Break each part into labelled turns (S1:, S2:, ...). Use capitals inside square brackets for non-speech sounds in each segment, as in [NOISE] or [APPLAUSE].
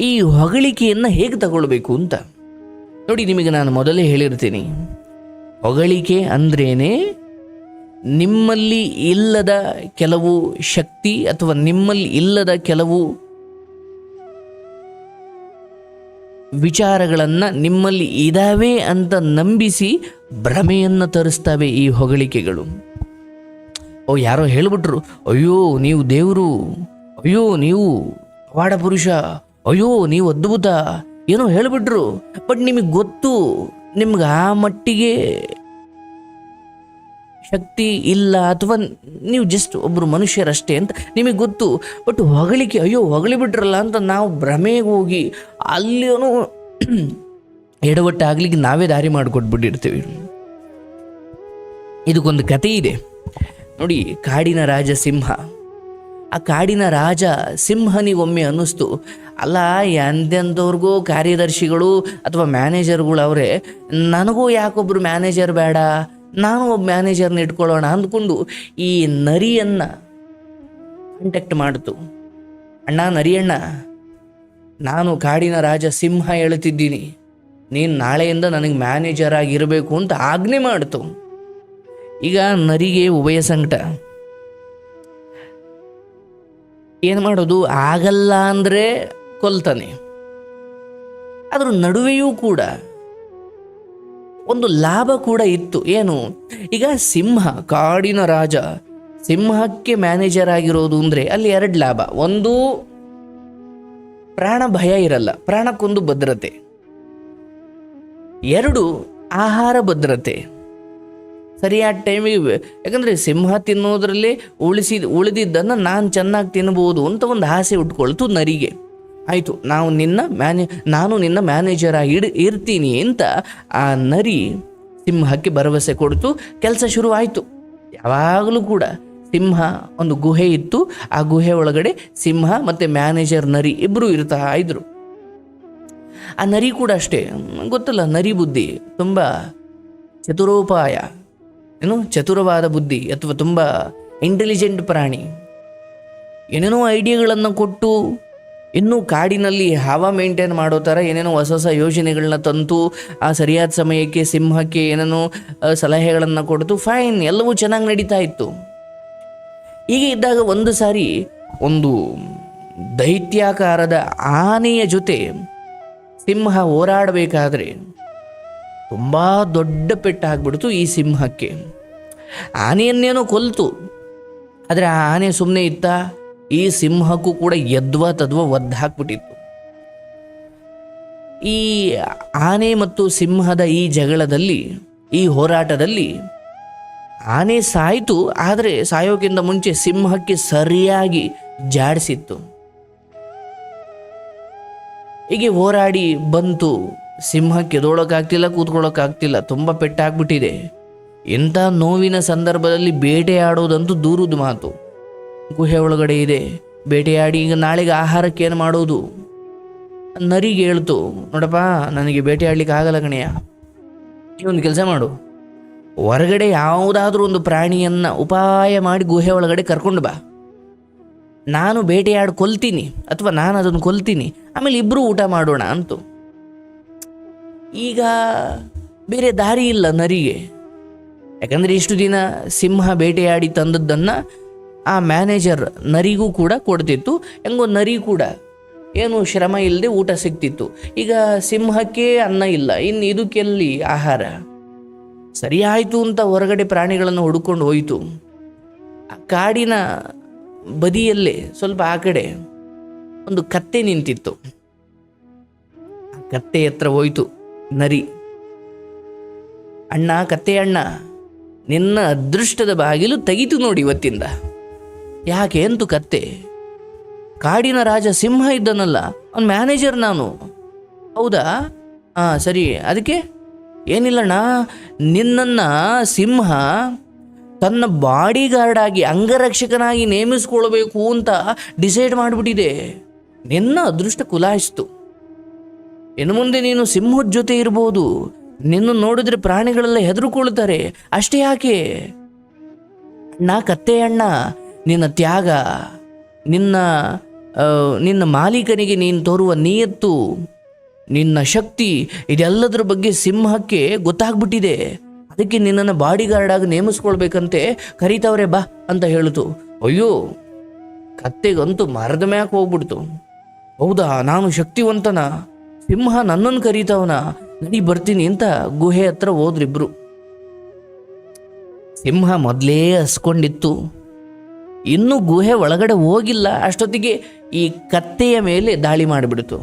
S1: ಈ ಹೊಗಳಿಕೆಯನ್ನು ಹೇಗೆ ತಗೊಳ್ಬೇಕು ಅಂತ. ನೋಡಿ, ನಿಮಗೆ ನಾನು ಮೊದಲೇ ಹೇಳಿರ್ತೀನಿ. ಹೊಗಳಿಕೆ ಅಂದ್ರೇನೆ ನಿಮ್ಮಲ್ಲಿ ಇಲ್ಲದ ಕೆಲವು ಶಕ್ತಿ ಅಥವಾ ನಿಮ್ಮಲ್ಲಿ ಇಲ್ಲದ ಕೆಲವು ವಿಚಾರಗಳನ್ನು ನಿಮ್ಮಲ್ಲಿ ಇದಾವೆ ಅಂತ ನಂಬಿಸಿ ಭ್ರಮೆಯನ್ನು ತರಿಸ್ತವೆ ಈ ಹೊಗಳಿಕೆಗಳು. ಓ, ಯಾರೋ ಹೇಳ್ಬಿಟ್ರು, ಅಯ್ಯೋ, ನೀವು ದೇವರು, ಅಯ್ಯೋ, ನೀವು ಪವಾಡ ಪುರುಷ ಅಯ್ಯೋ, ನೀವು ಅದ್ಭುತ. ಏನೋ ಹೇಳಿಬಿಟ್ರು. ಬಟ್ ನಿಮಗೆ ಗೊತ್ತು, ನಿಮ್ಗೆ ಆ ಮಟ್ಟಿಗೆ ಶಕ್ತಿ ಇಲ್ಲ, ಅಥವಾ ನೀವು ಜಸ್ಟ್ ಒಬ್ಬರು ಮನುಷ್ಯರಷ್ಟೇ ಅಂತ ನಿಮಗೆ ಗೊತ್ತು. ಬಟ್ ಹೊಗಳಿಕೆ, ಅಯ್ಯೋ, ಹೊಗಳಿ ಬಿಟ್ರಲ್ಲ ಅಂತ ನಾವು ಭ್ರಮೆಗೆ ಹೋಗಿ ಅಲ್ಲೇನೋ [CLEARS THROAT] ಎಡವಟ್ಟಾಗ್ಲಿಕ್ಕೆ ನಾವೇ ದಾರಿ ಮಾಡಿಕೊಟ್ಬಿಟ್ಟಿರ್ತೀವಿ. ಇದಕ್ಕೊಂದು ಕತೆ ಇದೆ. ನೋಡಿ, ಕಾಡಿನ ರಾಜ ಸಿಂಹ ಆ ಕಾಡಿನ ರಾಜ ಸಿಂಹನಿಗೊಮ್ಮೆ ಅನ್ನಿಸ್ತು. ಅಲ್ಲ ಎಂದೆಂದವ್ರಿಗೂ ಕಾರ್ಯದರ್ಶಿಗಳು ಅಥವಾ ಮ್ಯಾನೇಜರ್ಗಳು ಅವರೇ, ನನಗೂ ಯಾಕೊಬ್ಬರು ಮ್ಯಾನೇಜರ್ ಬೇಡ? ನಾನು ಒಬ್ಬ ಮ್ಯಾನೇಜರ್ನ ಇಟ್ಕೊಳ್ಳೋಣ ಅಂದ್ಕೊಂಡು ಈ ನರಿಯನ್ನು ಕಾಂಟ್ಯಾಕ್ಟ್ ಮಾಡಿತು. ಅಣ್ಣ, ನರಿಯಣ್ಣ, ನಾನು ಕಾಡಿನ ರಾಜ ಸಿಂಹ ಹೇಳ್ತಿದ್ದೀನಿ. ನೀನು ನಾಳೆಯಿಂದ ನನಗೆ ಮ್ಯಾನೇಜರ್ ಆಗಿರಬೇಕು ಅಂತ ಆಜ್ಞೆ ಮಾಡಿತು. ಈಗ ನರಿಗೆ ಉಭಯ ಸಂಕಟ. ಏನು ಮಾಡೋದು? ಆಗಲ್ಲ ಅಂದರೆ ಕೊಲ್ತಾನೆ. ಅದರ ನಡುವೆಯೂ ಕೂಡ ಒಂದು ಲಾಭ ಕೂಡ ಇತ್ತು. ಏನು? ಈಗ ಸಿಂಹ, ಕಾಡಿನ ರಾಜ ಸಿಂಹಕ್ಕೆ ಮ್ಯಾನೇಜರ್ ಆಗಿರೋದು ಅಂದರೆ ಅಲ್ಲಿ ಎರಡು ಲಾಭ. ಒಂದು ಪ್ರಾಣ ಭಯ ಇರಲ್ಲ, ಪ್ರಾಣಕ್ಕೊಂದು ಭದ್ರತೆ. ಎರಡು ಆಹಾರ ಭದ್ರತೆ. ಸರಿಯಾದ ಟೈಮಿಗೆ ಯಾಕಂದರೆ ಸಿಂಹ ತಿನ್ನೋದ್ರಲ್ಲಿ ಉಳಿಸಿ, ಉಳಿದಿದ್ದನ್ನು ನಾನು ಚೆನ್ನಾಗಿ ತಿನ್ಬೋದು ಅಂತ ಒಂದು ಆಸೆ ಉಟ್ಕೊಳ್ತು ನರಿಗೆ. ಆಯಿತು, ನಾವು ನಿನ್ನ ಮ್ಯಾನೇ, ನಾನು ನಿನ್ನ ಮ್ಯಾನೇಜರ್ ಆಗಿ ಇಡ್ ಇರ್ತೀನಿ ಅಂತ ಆ ನರಿ ಸಿಂಹಕ್ಕೆ ಭರವಸೆ ಕೊಡ್ತು. ಕೆಲಸ ಶುರು ಆಯಿತು ಯಾವಾಗಲೂ ಕೂಡ ಸಿಂಹ ಒಂದು ಗುಹೆ ಇತ್ತು. ಆ ಗುಹೆ ಒಳಗಡೆ ಸಿಂಹ ಮತ್ತು ಮ್ಯಾನೇಜರ್ ನರಿ ಇಬ್ಬರು ಇರ್ತಾ ಇದ್ರು. ಆ ನರಿ ಕೂಡ ಅಷ್ಟೇ. ಗೊತ್ತಲ್ಲ, ನರಿ ಬುದ್ಧಿ ತುಂಬ ಚತುರೋಪಾಯ. ಏನು, ಚತುರವಾದ ಬುದ್ಧಿ ಅಥವಾ ತುಂಬ ಇಂಟೆಲಿಜೆಂಟ್ ಪ್ರಾಣಿ. ಏನೇನೋ ಐಡಿಯಾಗಳನ್ನು ಕೊಟ್ಟು, ಇನ್ನೂ ಕಾಡಿನಲ್ಲಿ ಹವಾ ಮೇಂಟೈನ್ ಮಾಡೋ ಥರ ಏನೇನೋ ಹೊಸ ಹೊಸ ಯೋಜನೆಗಳನ್ನ ತಂತು ಆ ಸರಿಯಾದ ಸಮಯಕ್ಕೆ, ಸಿಂಹಕ್ಕೆ ಏನೇನೋ ಸಲಹೆಗಳನ್ನು ಕೊಡ್ತು ಫೈನ್ ಎಲ್ಲವೂ ಚೆನ್ನಾಗಿ ನಡೀತಾ ಇತ್ತು. ಹೀಗೆ ಇದ್ದಾಗ ಒಂದು ಸಾರಿ ಒಂದು ದೈತ್ಯಾಕಾರದ ಆನೆಯ ಜೊತೆ ಸಿಂಹ ಹೋರಾಡಬೇಕಾದ್ರೆ ತುಂಬ ದೊಡ್ಡ ಪೆಟ್ಟಾಗ್ಬಿಡ್ತು ಈ ಸಿಂಹಕ್ಕೆ. ಆನೆಯನ್ನೇನೋ ಕೊಲ್ತು. ಆದರೆ ಆ ಆನೆ ಸುಮ್ಮನೆ ಇತ್ತ, ಈ ಸಿಂಹಕ್ಕೂ ಕೂಡ ಯದ್ವ ತದ್ವ ಒದ್ದು ಹಾಕ್ಬಿಟ್ಟಿತ್ತು. ಈ ಆನೆ ಮತ್ತು ಸಿಂಹದ ಈ ಜಗಳದಲ್ಲಿ, ಈ ಹೋರಾಟದಲ್ಲಿ ಆನೆ ಸಾಯಿತು, ಆದರೆ ಸಾಯೋಕ್ಕಿಂತ ಮುಂಚೆ ಸಿಂಹಕ್ಕೆ ಸರಿಯಾಗಿ ಜಾಡಿಸಿತ್ತು. ಹೀಗೆ ಹೋರಾಡಿ ಬಂತು ಸಿಂಹಕ್ಕೆ ಕೆದೋಳಕ್ಕಾಗ್ತಿಲ್ಲ ಕೂತ್ಕೊಳ್ಳೋಕ್ಕಾಗ್ತಿಲ್ಲ, ತುಂಬ ಪೆಟ್ಟಾಗ್ಬಿಟ್ಟಿದೆ. ಇಂಥ ನೋವಿನ ಸಂದರ್ಭದಲ್ಲಿ ಬೇಟೆಯಾಡೋದಂತೂ ದೂರದ ಮಾತು. ಗುಹೆ ಒಳಗಡೆ ಇದೆ. ಬೇಟೆಯಾಡಿ ಈಗ ನಾಳೆಗೆ ಆಹಾರಕ್ಕೆ ಏನು ಮಾಡೋದು? ನರಿಗೆ ಹೇಳ್ತು, ನೋಡಪ್ಪ, ನನಗೆ ಬೇಟೆಯಾಡ್ಲಿಕ್ಕೆ ಆಗಲ್ಲ ಕಣೆಯ ಒಂದು ಕೆಲಸ ಮಾಡು. ಹೊರಗಡೆ ಯಾವುದಾದ್ರೂ ಒಂದು ಪ್ರಾಣಿಯನ್ನು ಉಪಾಯ ಮಾಡಿ ಗುಹೆ ಒಳಗಡೆ ಕರ್ಕೊಂಡು ಬಾ. ನಾನು ಬೇಟೆಯಾಡಿ ಕೊಲ್ತೀನಿ ಅಥವಾ ನಾನು ಅದನ್ನು ಕೊಲ್ತೀನಿ, ಆಮೇಲೆ ಇಬ್ಬರು ಊಟ ಮಾಡೋಣ ಅಂತು. ಈಗ ಬೇರೆ ದಾರಿ ಇಲ್ಲ ನರಿಗೆ. ಯಾಕಂದರೆ ಇಷ್ಟು ದಿನ ಸಿಂಹ ಬೇಟೆಯಾಡಿ ತಂದದ್ದನ್ನು ಆ ಮ್ಯಾನೇಜರ್ ನರಿಗೂ ಕೂಡ ಕೊಡ್ತಿತ್ತು. ಹೆಂಗೋ ನರಿ ಕೂಡ ಏನು ಶ್ರಮ ಇಲ್ಲದೆ ಊಟ ಸಿಗ್ತಿತ್ತು. ಈಗ ಸಿಂಹಕ್ಕೆ ಅನ್ನ ಇಲ್ಲ. ಇನ್ನು ಇದಕ್ಕೆಲ್ಲಿ ಆಹಾರ? ಸರಿ ಆಯಿತು ಅಂತ ಹೊರಗಡೆ ಪ್ರಾಣಿಗಳನ್ನು ಹುಡುಕೊಂಡು ಹೋಯಿತು. ಆ ಕಾಡಿನ ಬದಿಯಲ್ಲೇ ಸ್ವಲ್ಪ ಆ ಕಡೆ ಒಂದು ಕತ್ತೆ ನಿಂತಿತ್ತು. ಆ ಕತ್ತೆ ಹತ್ರ ಹೋಯ್ತು. ನರಿ. ಅಣ್ಣ, ಕತ್ತೆ ಅಣ್ಣ, ನಿನ್ನ ಅದೃಷ್ಟದ ಬಾಗಿಲು ತೆಗಿತು ನೋಡಿ ಇವತ್ತಿಂದ. ಯಾಕೆ ಅಂತು ಕತ್ತೆ? ಕಾಡಿನ ರಾಜ ಸಿಂಹ ಇದ್ದನಲ್ಲ, ಅವ್ನ ಮ್ಯಾನೇಜರ್ ನಾನು. ಹೌದಾ? ಹಾಂ ಸರಿ, ಅದಕ್ಕೆ? ಏನಿಲ್ಲಣ್ಣ, ನಿನ್ನನ್ನು ಸಿಂಹ ತನ್ನ ಬಾಡಿ ಗಾರ್ಡ್ ಆಗಿ ಅಂಗರಕ್ಷಕನಾಗಿ ನೇಮಿಸ್ಕೊಳ್ಬೇಕು ಅಂತ ಡಿಸೈಡ್ ಮಾಡಿಬಿಟ್ಟಿದೆ. ನಿನ್ನ ಅದೃಷ್ಟ ಕುಲಾಯಿಸ್ತು. ಇನ್ನು ಮುಂದೆ ನೀನು ಸಿಂಹದ ಜೊತೆ ಇರ್ಬೋದು. ನಿನ್ನ ನೋಡಿದ್ರೆ ಪ್ರಾಣಿಗಳೆಲ್ಲ ಹೆದರುಕೊಳ್ತಾರೆ ಅಷ್ಟೇ ಯಾಕೆ? ಅಣ್ಣ ಕತ್ತೆ ಅಣ್ಣ, ನಿನ್ನ ತ್ಯಾಗ, ನಿನ್ನ ನಿನ್ನ ಮಾಲೀಕನಿಗೆ ನೀನು ತೋರುವ ನಿಯತ್ತು, ನಿನ್ನ ಶಕ್ತಿ, ಇದೆಲ್ಲದರ ಬಗ್ಗೆ ಸಿಂಹಕ್ಕೆ ಗೊತ್ತಾಗ್ಬಿಟ್ಟಿದೆ. ಅದಕ್ಕೆ ನಿನ್ನನ್ನು ಬಾಡಿಗಾರ್ಡಾಗಿ ನೇಮಿಸ್ಕೊಳ್ಬೇಕಂತೆ ಕರೀತಾವ್ರೆ ಬಾ ಅಂತ ಹೇಳಿತು ಅಯ್ಯೋ, ಕತ್ತೆಗಂತೂ ಮರದ ಮ್ಯಾಕ್ ಹೋಗ್ಬಿಡ್ತು. ಹೌದಾ, ನಾನು ಶಕ್ತಿವಂತನ? ಸಿಂಹ ನನ್ನನ್ನು ಕರೀತಾವನ? ನಡಿ ಬರ್ತೀನಿ ಅಂತ ಗುಹೆ ಹತ್ರ ಹೋದ್ರಿಬ್ರು. ಸಿಂಹ ಮೊದಲೇ ಹಸ್ಕೊಂಡಿತ್ತು. ಇನ್ನೂ ಗುಹೆ ಒಳಗಡೆ ಹೋಗಿಲ್ಲ. ಅಷ್ಟೊತ್ತಿಗೆ ಈ ಕತ್ತೆಯ ಮೇಲೆ ದಾಳಿ ಮಾಡಿಬಿಡ್ತು.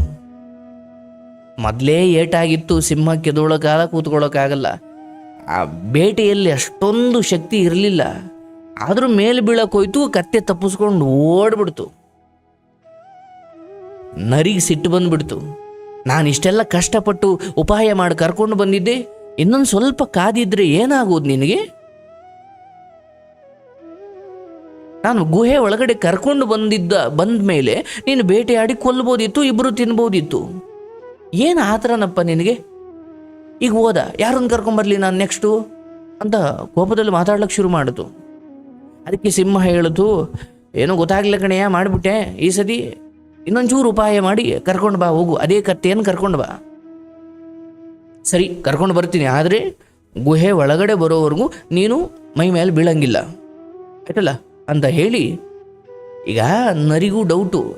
S1: ಮೊದಲೇ ಏಟಾಗಿತ್ತು ಸಿಂಹ ಕೆದೋಳಕ್ಕಾಗ ಕೂತ್ಕೊಳ್ಳೋಕ್ಕಾಗಲ್ಲ ಆ ಬೇಟೆಯಲ್ಲಿ ಅಷ್ಟೊಂದು ಶಕ್ತಿ ಇರಲಿಲ್ಲ. ಆದರೂ ಮೇಲೆ ಬೀಳಕ್ಕೆ ಹೋಯ್ತು ಕತ್ತೆ ತಪ್ಪಿಸ್ಕೊಂಡು ಓಡ್ಬಿಡ್ತು. ನರಿಗೆ ಸಿಟ್ಟು ಬಂದ್ಬಿಡ್ತು. ನಾನು ಇಷ್ಟೆಲ್ಲ ಕಷ್ಟಪಟ್ಟು ಉಪಾಯ ಮಾಡಿ ಕರ್ಕೊಂಡು ಬಂದಿದ್ದೆ. ಇನ್ನೊಂದು ಸ್ವಲ್ಪ ಕಾದಿದ್ರೆ ಏನಾಗೋದು ನಿನಗೆ? ನಾನು ಗುಹೆ ಒಳಗಡೆ ಕರ್ಕೊಂಡು ಬಂದಿದ್ದ ಬಂದ ಮೇಲೆ ನೀನು ಬೇಟೆಯಾಡಿ ಕೊಲ್ಬೋದಿತ್ತು ಇಬ್ಬರು ತಿನ್ಬೋದಿತ್ತು. ಏನು ಆತರನಪ್ಪ ನಿನಗೆ? ಈಗ ಹೋದ, ಯಾರನ್ನು ಕರ್ಕೊಂಬರ್ಲಿ ನಾನು ನೆಕ್ಸ್ಟು ಅಂತ ಕೋಪದಲ್ಲಿ ಮಾತಾಡ್ಲಿಕ್ಕೆ ಶುರು ಮಾಡಿತು ಅದಕ್ಕೆ ಸಿಂಹ ಹೇಳಿತು ಏನೋ ಗೊತ್ತಾಗ್ಲಿಲ್ಲ ಕಣೆಯ ಮಾಡಿಬಿಟ್ಟೆ ಈ ಸತಿ. ಇನ್ನೊಂಚೂರು ಉಪಾಯ ಮಾಡಿ ಕರ್ಕೊಂಡು ಬಾ, ಹೋಗು. ಅದೇ ಕತ್ತೆಯನ್ನು ಕರ್ಕೊಂಡು ಬಾ. ಸರಿ, ಕರ್ಕೊಂಡು ಬರ್ತೀನಿ. ಆದರೆ ಗುಹೆ ಒಳಗಡೆ ಬರೋವರೆಗೂ ನೀನು ಮೈ ಮೇಲೆ ಬೀಳಂಗಿಲ್ಲ. ಆಯ್ತಲ್ಲ? ಅಂತ ಹೇಳಿ ಈಗ ನರಿಗೂ ಡೌಟು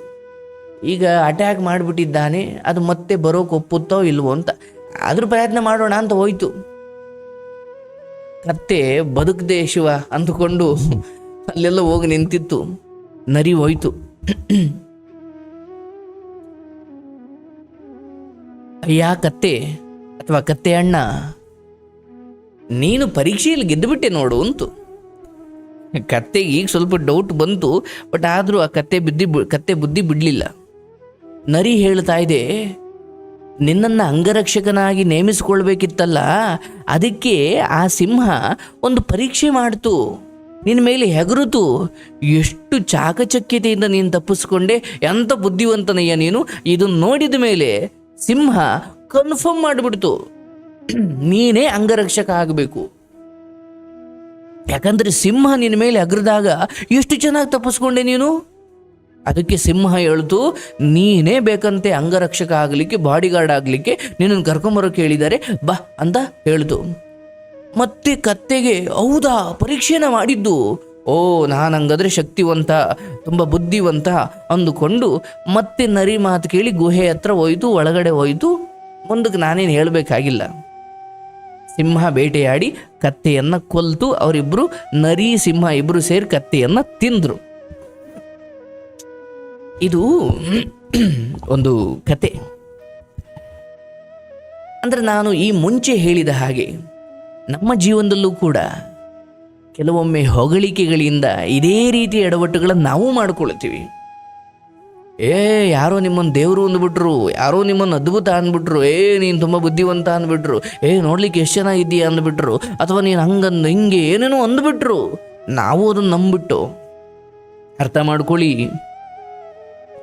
S1: ಈಗ ಅಟ್ಯಾಕ್ ಮಾಡಿಬಿಟ್ಟಿದ್ದಾನೆ. ಅದು ಮತ್ತೆ ಬರೋಕೆ ಒಪ್ಪುತ್ತೋ ಇಲ್ವೋ ಅಂತ. ಆದರೂ ಪ್ರಯತ್ನ ಮಾಡೋಣ ಅಂತ ಹೋಯ್ತು. ಕತ್ತೆ ಬದುಕದೆ ಶಿವ ಅಂದುಕೊಂಡು ಅಲ್ಲೆಲ್ಲ ಹೋಗಿ ನಿಂತಿತ್ತು. ನರಿ ಹೋಯ್ತು. ಅಯ್ಯ, ಕತ್ತೆ ಅಥವಾ ಕತ್ತೆ ಅಣ್ಣ? ನೀನು ಪರೀಕ್ಷೆಯಲ್ಲಿ ಗೆದ್ದುಬಿಟ್ಟೆ ನೋಡು ಅಂತು. ಕತ್ತೆಗೆ ಈಗ ಸ್ವಲ್ಪ ಡೌಟ್ ಬಂತು ಬಟ್ ಆದರೂ ಆ ಕತ್ತೆ ಬುದ್ಧಿ ಕತ್ತೆ ಬುದ್ಧಿ ಬಿಡಲಿಲ್ಲ. ನರಿ ಹೇಳ್ತಾ ಇದೆ, ನಿನ್ನನ್ನು ಅಂಗರಕ್ಷಕನಾಗಿ ನೇಮಿಸಿಕೊಳ್ಬೇಕಿತ್ತಲ್ಲ, ಅದಕ್ಕೆ ಆ ಸಿಂಹ ಒಂದು ಪರೀಕ್ಷೆ ಮಾಡ್ತು. ನಿನ್ನ ಮೇಲೆ ಹೆಗರುತು. ಎಷ್ಟು ಚಾಕಚಕ್ಯತೆಯಿಂದ ನೀನು ತಪ್ಪಿಸ್ಕೊಂಡೆ ಎಂಥ ಬುದ್ಧಿವಂತನಯ್ಯ ನೀನು? ಇದನ್ನು ನೋಡಿದ ಮೇಲೆ ಸಿಂಹ ಕನ್ಫರ್ಮ್ ಮಾಡಿಬಿಡ್ತು. ನೀನೇ ಅಂಗರಕ್ಷಕ ಆಗಬೇಕು. ಯಾಕಂದ್ರೆ ಸಿಂಹ ನಿನ್ನ ಮೇಲೆ ಅಗ್ರದಾಗ ಎಷ್ಟು ಚೆನ್ನಾಗಿ ತಪ್ಪಿಸ್ಕೊಂಡೆ ನೀನು? ಅದಕ್ಕೆ ಸಿಂಹ ಹೇಳ್ತು, ನೀನೇ ಬೇಕಂತೆ ಅಂಗರಕ್ಷಕ ಆಗಲಿಕ್ಕೆ ಬಾಡಿಗಾರ್ಡ್ ಆಗಲಿಕ್ಕೆ ನಿನ್ನನ್ನು ಕರ್ಕೊಂಬರೋಕೆ ಹೇಳಿದ್ದಾರೆ ಬಾ ಅಂತ ಹೇಳ್ತು. ಮತ್ತೆ ಕತ್ತೆಗೆ ಹೌದಾ, ಪರೀಕ್ಷೆನ ಮಾಡಿದ್ದು? ಓ ನಾನು ಹಂಗಾದ್ರೆ ಶಕ್ತಿವಂತ, ತುಂಬ ಬುದ್ಧಿವಂತ ಅಂದುಕೊಂಡು ಮತ್ತೆ ನರಿ ಮಾತು ಕೇಳಿ ಗುಹೆ ಹತ್ರ ಹೋಯ್ತು, ಒಳಗಡೆ ಹೋಯ್ತು. ಮುಂದಕ್ಕೆ ನಾನೇನು ಹೇಳಬೇಕಾಗಿಲ್ಲ. ಸಿಂಹ ಬೇಟೆಯಾಡಿ ಕತ್ತೆಯನ್ನು ಕೊಲ್ತು ಅವರಿಬ್ಬರು ನರಿ, ಸಿಂಹ ಇಬ್ಬರು ಸೇರಿ ಕತ್ತೆಯನ್ನು ತಿಂದರು. ಇದು ಒಂದು ಕತೆ. ಅಂದರೆ ನಾನು ಈ ಮುಂಚೆ ಹೇಳಿದ ಹಾಗೆ ನಮ್ಮ ಜೀವನದಲ್ಲೂ ಕೂಡ ಕೆಲವೊಮ್ಮೆ ಹೊಗಳಿಕೆಗಳಿಂದ ಇದೇ ರೀತಿ ಎಡವಟ್ಟುಗಳನ್ನು ನಾವು ಮಾಡ್ಕೊಳ್ತೀವಿ ಏ, ಯಾರೋ ನಿಮ್ಮನ್ನು ದೇವರು ಅಂದ್ಬಿಟ್ರು, ಯಾರೋ ನಿಮ್ಮನ್ನು ಅದ್ಭುತ ಅಂದ್ಬಿಟ್ರು, ಏ, ನೀನು ತುಂಬ ಬುದ್ಧಿವಂತ ಅಂದ್ಬಿಟ್ರು, ಏ, ನೋಡ್ಲಿಕ್ಕೆ ಎಷ್ಟು ಚೆನ್ನಾಗಿದ್ದೀಯ ಅಂದ್ಬಿಟ್ರು, ಅಥವಾ ನೀನು ಹಂಗಂದು ಹಿಂಗೆ ಏನೇನೋ ಅಂದ್ಬಿಟ್ರು, ನಾವು ಅದನ್ನು ನಂಬಿಟ್ಟು ಅರ್ಥ ಮಾಡ್ಕೊಳ್ಳಿ.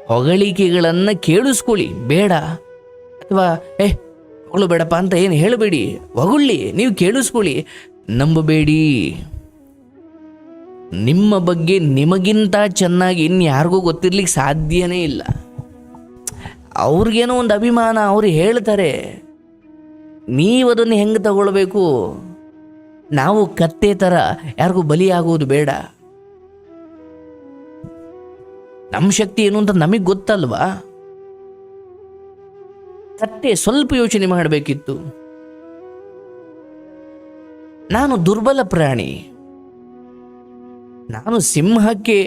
S1: ಹೊಗಳಿಕೆಗಳನ್ನು ಕೇಳಿಸ್ಕೊಳ್ಳಿ, ಬೇಡ. ಅಥವಾ, ಏ ಹೊಗಳು ಬೇಡಪ್ಪ ಅಂತ ಏನು ಹೇಳಬೇಡಿ, ಹೊಗಳ್ಳಿ, ನೀವು ಕೇಳಿಸ್ಕೊಳ್ಳಿ. ನಂಬಬೇಡಿ. ನಿಮ್ಮ ಬಗ್ಗೆ ನಿಮಗಿಂತ ಚೆನ್ನಾಗಿ ಇನ್ಯಾರಿಗೂ ಗೊತ್ತಿರ್ಲಿಕ್ಕೆ ಸಾಧ್ಯನೇ ಇಲ್ಲ. ಅವ್ರಿಗೇನೋ ಒಂದು ಅಭಿಮಾನ, ಅವ್ರು ಹೇಳ್ತಾರೆ, ನೀವು ಅದನ್ನು ಹೆಂಗೆ ತಗೊಳ್ಬೇಕು? ನಾವು ಕತ್ತೆ ಥರ ಯಾರಿಗೂ ಬಲಿಯಾಗುವುದು ಬೇಡ. ನಮ್ಮ ಶಕ್ತಿ ಏನು ಅಂತ ನಮಗೆ ಗೊತ್ತಲ್ವಾ? ಕತ್ತೆ ಸ್ವಲ್ಪ ಯೋಚನೆ ಮಾಡಬೇಕಿತ್ತು. ನಾನು ದುರ್ಬಲ ಪ್ರಾಣಿ. ನಾನು ಸಿಂಹಕ್ಕೆ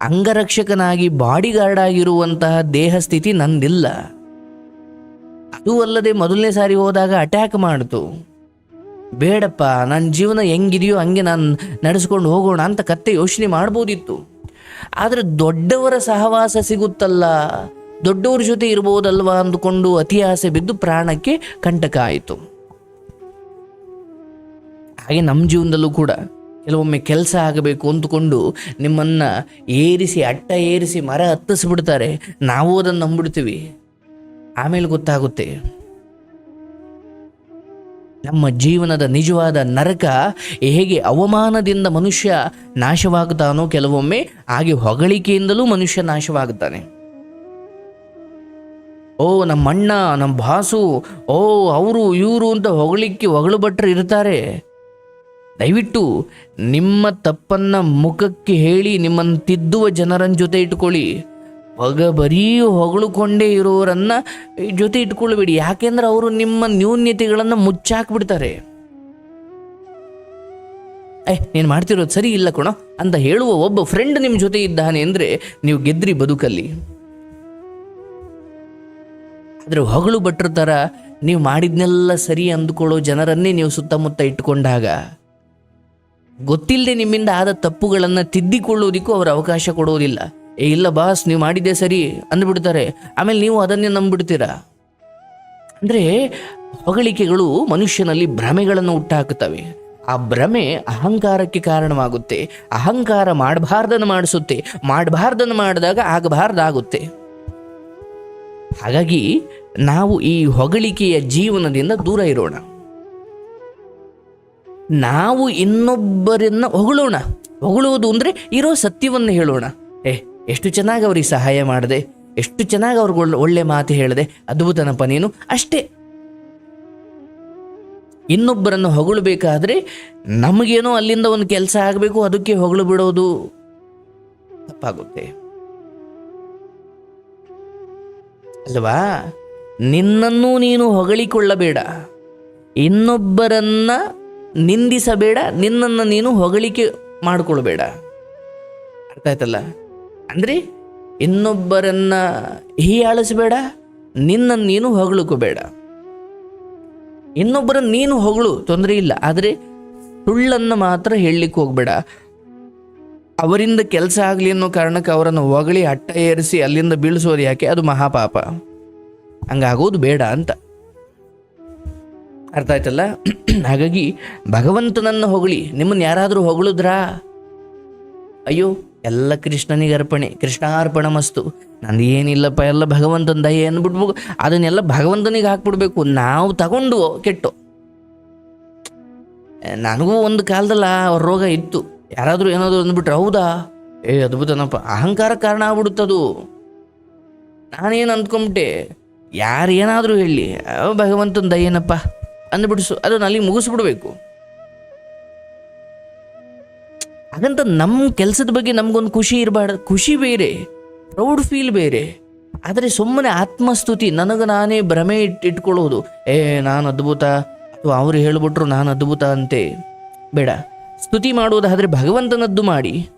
S1: ಅಂಗರಕ್ಷಕನಾಗಿ ಬಾಡಿಗಾರ್ಡ್ ಆಗಿರುವಂತಹ ದೇಹ ಸ್ಥಿತಿ ನಂದಿಲ್ಲ. ಅದು ಅಲ್ಲದೆ ಮೊದಲನೇ ಸಾರಿ ಹೋದಾಗ ಅಟ್ಯಾಕ್ ಮಾಡಿತು. ಬೇಡಪ್ಪ ನನ್ನ ಜೀವನ ಹೆಂಗಿದೆಯೋ ಹಂಗೆ ನಾನು ನಡೆಸ್ಕೊಂಡು ಹೋಗೋಣ ಅಂತ ಕತ್ತೆ ಯೋಚನೆ ಮಾಡ್ಬೋದಿತ್ತು. ಆದರೆ ದೊಡ್ಡವರ ಸಹವಾಸ ಸಿಗುತ್ತಲ್ಲ, ದೊಡ್ಡವ್ರ ಜೊತೆ ಇರ್ಬೋದಲ್ವಾ ಅಂದುಕೊಂಡು ಅತಿ ಆಸೆ ಬಿದ್ದು ಪ್ರಾಣಕ್ಕೆ ಕಂಟಕ ಆಯಿತು. ಹಾಗೆ ನಮ್ಮ ಜೀವನದಲ್ಲೂ ಕೂಡ. ಕೆಲವೊಮ್ಮೆ ಕೆಲಸ ಆಗಬೇಕು ಅಂದುಕೊಂಡು ನಿಮ್ಮನ್ನು ಏರಿಸಿ, ಅಟ್ಟ ಏರಿಸಿ ಮರ ಹತ್ತಿಸ್ಬಿಡ್ತಾರೆ. ನಾವು ಅದನ್ನು ನಂಬಿಡ್ತೀವಿ. ಆಮೇಲೆ ಗೊತ್ತಾಗುತ್ತೆ. ನಮ್ಮ ಜೀವನದ ನಿಜವಾದ ನರಕ ಹೇಗೆ ಅವಮಾನದಿಂದ ಮನುಷ್ಯ ನಾಶವಾಗುತ್ತಾನೋ ಕೆಲವೊಮ್ಮೆ ಹಾಗೆ ಹೊಗಳಿಕೆಯಿಂದಲೂ ಮನುಷ್ಯ ನಾಶವಾಗುತ್ತಾನೆ ಓ, ನಮ್ಮಣ್ಣ ನಮ್ಮ ಭಾಸು, ಓ, ಅವರು, ಇವರು ಅಂತ ಹೊಗಳಿಕ್ಕೆ ಹೊಗಳು ಭಟ್ರು ಇರ್ತಾರೆ. ದಯವಿಟ್ಟು ನಿಮ್ಮ ತಪ್ಪನ್ನ ಮುಖಕ್ಕೆ ಹೇಳಿ ನಿಮ್ಮನ್ನು ತಿದ್ದುವ ಜನರನ್ನ ಜೊತೆ ಇಟ್ಕೊಳ್ಳಿ. ಹೊಗ ಬರೀ ಹೊಗಳುಕೊಂಡೇ ಇರೋರನ್ನ ಜೊತೆ ಇಟ್ಕೊಳ್ಬೇಡಿ ಯಾಕೆಂದ್ರೆ ಅವರು ನಿಮ್ಮ ನ್ಯೂನ್ಯತೆಗಳನ್ನು ಮುಚ್ಚಾಕ್ಬಿಡ್ತಾರೆ. ಏ, ನೀನು ಮಾಡ್ತಿರೋದು ಸರಿ ಇಲ್ಲ ಕಣೋ. ಅಂತ ಹೇಳುವ ಒಬ್ಬ ಫ್ರೆಂಡ್ ನಿಮ್ಮ ಜೊತೆ ಇದ್ದಾನೆ ಅಂದರೆ ನೀವು ಗೆದ್ರಿ ಬದುಕಲ್ಲಿ. ಆದರೆ ಹೊಗಳು ಭಟ್ರ ಥರ ನೀವು ಮಾಡಿದ್ನೆಲ್ಲ ಸರಿ ಅಂದುಕೊಳ್ಳೋ ಜನರನ್ನೇ ನೀವು ಸುತ್ತಮುತ್ತ ಇಟ್ಕೊಂಡಾಗ. ಗೊತ್ತಿಲ್ಲದೆ ನಿಮ್ಮಿಂದ ಆದ ತಪ್ಪುಗಳನ್ನು ತಿದ್ದಿಕೊಳ್ಳೋದಿಕ್ಕೂ ಅವರು ಅವಕಾಶ ಕೊಡೋದಿಲ್ಲ ಏ, ಇಲ್ಲ ಬಾಸ್, ನೀವು ಮಾಡಿದ್ದೆ ಸರಿ ಅಂದ್ಬಿಡ್ತಾರೆ. ಆಮೇಲೆ ನೀವು ಅದನ್ನೇ ನಂಬಿಡ್ತೀರಾ ಅಂದರೆ ಹೊಗಳಿಕೆಗಳು ಮನುಷ್ಯನಲ್ಲಿ ಭ್ರಮೆಗಳನ್ನು ಹುಟ್ಟಾಕುತ್ತವೆ. ಆ ಭ್ರಮೆ ಅಹಂಕಾರಕ್ಕೆ ಕಾರಣವಾಗುತ್ತೆ. ಅಹಂಕಾರ ಮಾಡಬಾರ್ದನ್ನು ಮಾಡಿಸುತ್ತೆ. ಮಾಡಬಾರ್ದನ್ನು ಮಾಡಿದಾಗ ಆಗಬಾರ್ದಾಗುತ್ತೆ. ಹಾಗಾಗಿ ನಾವು ಈ ಹೊಗಳಿಕೆಯ ಜೀವನದಿಂದ ದೂರ ಇರೋಣ. ನಾವು ಇನ್ನೊಬ್ಬರನ್ನ ಹೊಗಳೋಣ. ಹೊಗಳುವುದು ಅಂದರೆ ಇರೋ ಸತ್ಯವನ್ನು ಹೇಳೋಣ. ಏ, ಎಷ್ಟು ಚೆನ್ನಾಗಿ ಅವ್ರಿಗೆ ಸಹಾಯ ಮಾಡಿದೆ, ಎಷ್ಟು ಚೆನ್ನಾಗಿ ಅವ್ರಿಗೆ ಒಳ್ಳೆ ಒಳ್ಳೆ ಮಾತು ಹೇಳಿದೆ, ಅದ್ಭುತನಪ್ಪ ನೀನು. ಅಷ್ಟೇ. ಇನ್ನೊಬ್ಬರನ್ನು ಹೊಗಳಬೇಕಾದ್ರೆ ನಮಗೇನೋ ಅಲ್ಲಿಂದ ಒಂದು ಕೆಲಸ ಆಗಬೇಕು, ಅದಕ್ಕೆ ಹೊಗಳು ಬಿಡೋದು ತಪ್ಪಾಗುತ್ತೆ. ಅಲ್ವಾ? ನಿನ್ನನ್ನು ನೀನು ಹೊಗಳಿಕೊಳ್ಳಬೇಡ. ಇನ್ನೊಬ್ಬರನ್ನ ನಿಂದಿಸಬೇಡ, ನಿನ್ನನ್ನು ನೀನು ಹೊಗಳಿಕೆ ಮಾಡಿಕೊಳ್ಬೇಡ. ಅರ್ಥ ಆಯ್ತಲ್ಲ? ಅಂದರೆ ಇನ್ನೊಬ್ಬರನ್ನ ಹೀಯಾಳಿಸಬೇಡ ನಿನ್ನನ್ನು ನೀನು ಹೊಗಳ್ಕೋಬೇಡ. ಇನ್ನೊಬ್ಬರನ್ನು ನೀನು ಹೊಗಳು, ತೊಂದರೆ ಇಲ್ಲ. ಆದರೆ ಸುಳ್ಳನ್ನು ಮಾತ್ರ ಹೇಳಲಿಕ್ಕೆ ಹೋಗ್ಬೇಡ. ಅವರಿಂದ ಕೆಲಸ ಆಗಲಿ ಅನ್ನೋ ಕಾರಣಕ್ಕೆ ಅವರನ್ನು ಹೊಗಳಿ ಅಟ್ಟ ಏರಿಸಿ ಅಲ್ಲಿಂದ ಬೀಳಿಸೋದು ಯಾಕೆ? ಅದು ಮಹಾಪಾಪ. ಹಂಗಾಗೋದು ಬೇಡ ಅಂತ. ಅರ್ಥ ಆಯ್ತಲ್ಲ? ಹಾಗಾಗಿ ಭಗವಂತನನ್ನು ಹೊಗಳಿ, ನಿಮ್ಮನ್ನು ಯಾರಾದರೂ ಹೊಗಳಿದ್ರಾ? ಅಯ್ಯೋ, ಎಲ್ಲ ಕೃಷ್ಣನಿಗೆ ಅರ್ಪಣೆ, ಕೃಷ್ಣಾರ್ಪಣ ಮಸ್ತು. ನಂದು ಏನಿಲ್ಲಪ್ಪ, ಎಲ್ಲ ಭಗವಂತನ ದಯೆ ಅಂದ್ಬಿಟ್ಬು ಅದನ್ನೆಲ್ಲ ಭಗವಂತನಿಗೆ ಹಾಕ್ಬಿಡ್ಬೇಕು. ನಾವು ತಗೊಂಡು ಕೆಟ್ಟು. ನನಗೂ ಒಂದು ಕಾಲದಲ್ಲಿ, ಅವ್ರ ರೋಗ ಇತ್ತು. ಯಾರಾದರೂ ಏನಾದರೂ ಅಂದ್ಬಿಟ್ರೆ, ಹೌದಾ? ಏ, ಅದ್ಭುತನಪ್ಪ. ಅಹಂಕಾರ ಕಾರಣ ಆಗ್ಬಿಡುತ್ತದು. ನಾನೇನು ಅಂದ್ಕೊಂಬಿಟ್ಟೆ? ಯಾರು ಏನಾದರೂ ಹೇಳಿ. ಭಗವಂತನ ದಯೇನಪ್ಪ. ಅಂದ್ಬಿಡಿಸು ಅದನ್ನ ಅಲ್ಲಿ ಮುಗಿಸ್ಬಿಡ್ಬೇಕು. ಹಾಗಂತ ನಮ್ಮ ಕೆಲಸದ ಬಗ್ಗೆ ನಮಗೊಂದು ಖುಷಿ ಇರಬಾರ್ದು, ಖುಷಿ ಬೇರೆ, ಪ್ರೌಡ್ ಫೀಲ್ ಬೇರೆ. ಆದರೆ ಸುಮ್ಮನೆ ಆತ್ಮಸ್ತುತಿ, ನನಗೆ ನಾನೇ ಭ್ರಮೆ ಇಟ್, ಇಟ್ಕೊಳ್ಳೋದು. ಏ, ನಾನು ಅದ್ಭುತ, ಅಥವಾ ಅವ್ರು ಹೇಳ್ಬಿಟ್ರು ನಾನು ಅದ್ಭುತ ಅಂತೆ. ಬೇಡ. ಸ್ತುತಿ ಮಾಡೋದಾದರೆ ಭಗವಂತನದ್ದು ಮಾಡಿ.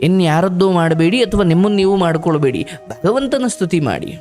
S1: ಇನ್ಯಾರದ್ದೂ ಮಾಡಬೇಡಿ, ಅಥವಾ ನಿಮ್ಮನ್ನು ನೀವು ಮಾಡ್ಕೊಳ್ಬೇಡಿ. ಭಗವಂತನ ಸ್ತುತಿ ಮಾಡಿ.